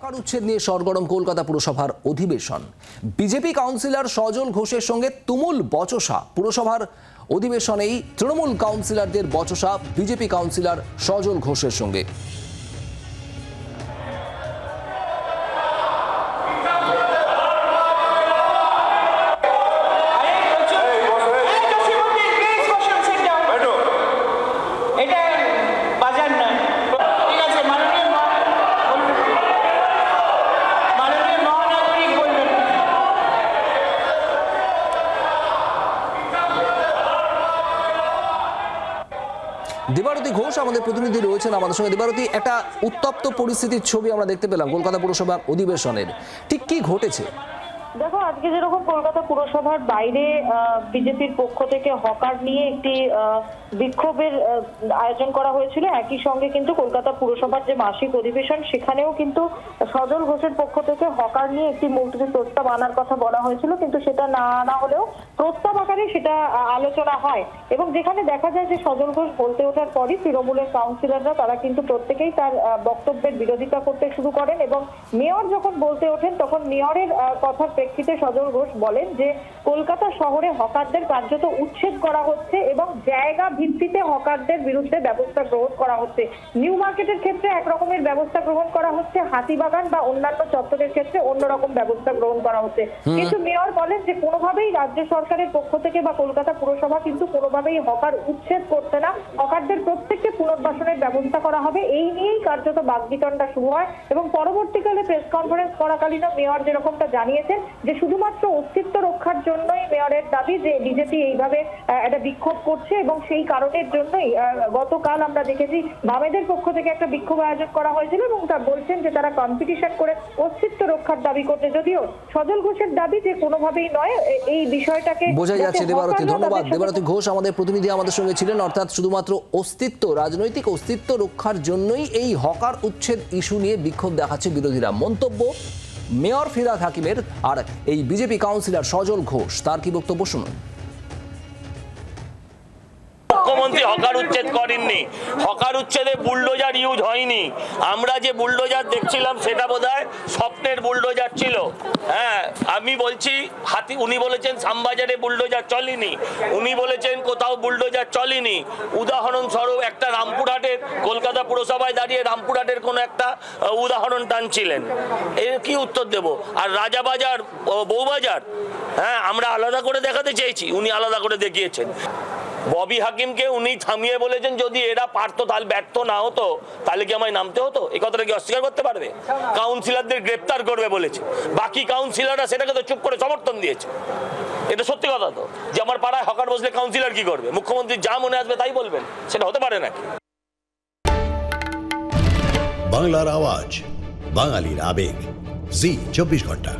Hawker উচ্ছেদ নিয়ে সরগরম কলকাতা পুরসভার অধিবেশন। বিজেপি কাউন্সিলর সজল ঘোষের সঙ্গে তুমুল বচসা। পুরসভার অধিবেশনেই তৃণমূল কাউন্সিলরদের বচসা বিজেপি কাউন্সিলর সজল ঘোষের সঙ্গে। দেবারতী ঘোষ আমাদের প্রতিনিধি রয়েছেন আমাদের সঙ্গে। দেবারতী, একটা উত্তপ্ত পরিস্থিতির ছবি আমরা দেখতে পেলাম কলকাতা পুরসভার অধিবেশনের। ঠিক কি ঘটেছে? দেখো, আজকে যেরকম কলকাতা পুরসভার বাইরে বিজেপির পক্ষ থেকে হকার নিয়ে একটি বিক্ষোভের আয়োজন করা হয়েছিল, একই সঙ্গে কিন্তু কলকাতা পুরসভার যে মাসিক অধিবেশন, সেখানেও কিন্তু সজল ঘোষের পক্ষ থেকে হকার নিয়ে একটি মৌখিক প্রস্তাব আনার কথা বলা হয়েছিল, কিন্তু সেটা না আনা হলেও প্রস্তাব আকারে সেটা আলোচনা হয়। এবং যেখানে দেখা যায় যে সজল ঘোষ বলতে ওঠার পরই তৃণমূলের কাউন্সিলররা তারা কিন্তু প্রত্যেকেই তার বক্তব্যের বিরোধিতা করতে শুরু করেন এবং মেয়র যখন বলতে ওঠেন, তখন মেয়রের কথার প্রেক্ষিতে সজল ঘোষ বলেন যে কলকাতা শহরে হকারদের কার্যত উচ্ছেদ করা হচ্ছে এবং জায়গা ভিত্তিতে হকারদের বিরুদ্ধে ব্যবস্থা গ্রহণ করা হচ্ছে। নিউ মার্কেটের ক্ষেত্রে এক রকমের ব্যবস্থা গ্রহণ করা হচ্ছে হাতিবাগান বা অন্যান্য চত্বরের ক্ষেত্রে অন্যরকম ব্যবস্থা গ্রহণ করা হচ্ছে। কিন্তু মেয়র বলেন যে কোনোভাবেই রাজ্য সরকারের পক্ষ থেকে বা কলকাতা পুরসভা কিন্তু কোনোভাবেই হকার উচ্ছেদ করছে না হকারদের প্রত্যেককে পুনর্বাসনের ব্যবস্থা করা হবে। এই নিয়েই কার্যত বাগবিতণ্ডা শুরু হয় এবং পরবর্তীকালে প্রেস কনফারেন্স করাকালীন মেয়র যেরকমটা জানিয়েছেন যে শুধুমাত্র অস্তিত্ব রক্ষার জন্যই মেয়রের দাবি যে বিজেপি এইভাবে একটা বিক্ষোভ করছে এবং সেই কারণের জন্যই গতকাল আমরা দেখেছি বামেদের পক্ষ থেকে একটা বিক্ষোভ আয়োজন করা হয়েছিল এবং তা বলছেন যে তারা কম্পিটিশন করে অস্তিত্ব রক্ষার দাবি করছে। যদিও সজল ঘোষের দাবি যে কোনোভাবেই নয় এই বিষয়টাকে যাতে যাচ্ছে দেবারতী ধন্যবাদ। দেবারতী ঘোষ আমাদের প্রতিনিধি আমাদের সঙ্গে ছিলেন অর্থাৎ শুধুমাত্র অস্তিত্ব রাজনৈতিক অস্তিত্ব রক্ষার জন্যই এই হকার উচ্ছেদ ইস্যু নিয়ে বিক্ষোভ দেখাচ্ছে বিরোধীরা। মন্তব্য, মেয়র ফিরাদ হাকিমের আর এই বিজেপি কাউন্সিলর সজল ঘোষ। তার কি বক্তব্য শুনুন। মুখ্যমন্ত্রী হকার উচ্ছেদ করেননি। হকার উচ্ছেদে বুলডোজার ইউজ হয়নি। আমরা যে বুলডোজার দেখছিলাম, সেটা বোধহয় স্বপ্নের বুলডোজার ছিল। হ্যাঁ আমি বলছি, হাতি, উনি বলেছেন সামবাজারে বুলডোজার চলেনি। উনি বলেছেন কোথাও বুলডোজার চলেনি। উদাহরণস্বরূপ একটা রামপুরহাটের, কলকাতা পুরসভায় দাঁড়িয়ে রামপুরহাটের কোনো একটা উদাহরণ টানছিলেন। এর কি উত্তর দেব? আর রাজাবাজার বউবাজার? হ্যাঁ আমরা আলাদা করে দেখাতে চেয়েছি। উনি আলাদা করে দেখিয়েছেন। ববি হাকিমকে উনি থামিয়ে বলেছেন, যদি এরা পারতো তাহলে ব্যর্থ না হতো, তাহলে কি আমায় নামতে হতো? এই কথাটা কি অস্বীকার করতে পারবে? কাউন্সিলরদের গ্রেপ্তার করবে বলেছে। বাকি কাউন্সিলররা সেটাকে তো চুপ করে সমর্থন দিয়েছে। এটা সত্যি কথা তো। যে আমার পাড়ায় হকার বসলে কাউন্সিলর কি করবে? মুখ্যমন্ত্রী যা মনে আসবে তাই বলবেন। সেটা হতে পারে নাকি? বাংলার আওয়াজ, বাঙালির আবেগ। জি, চব্বিশ ঘণ্টা।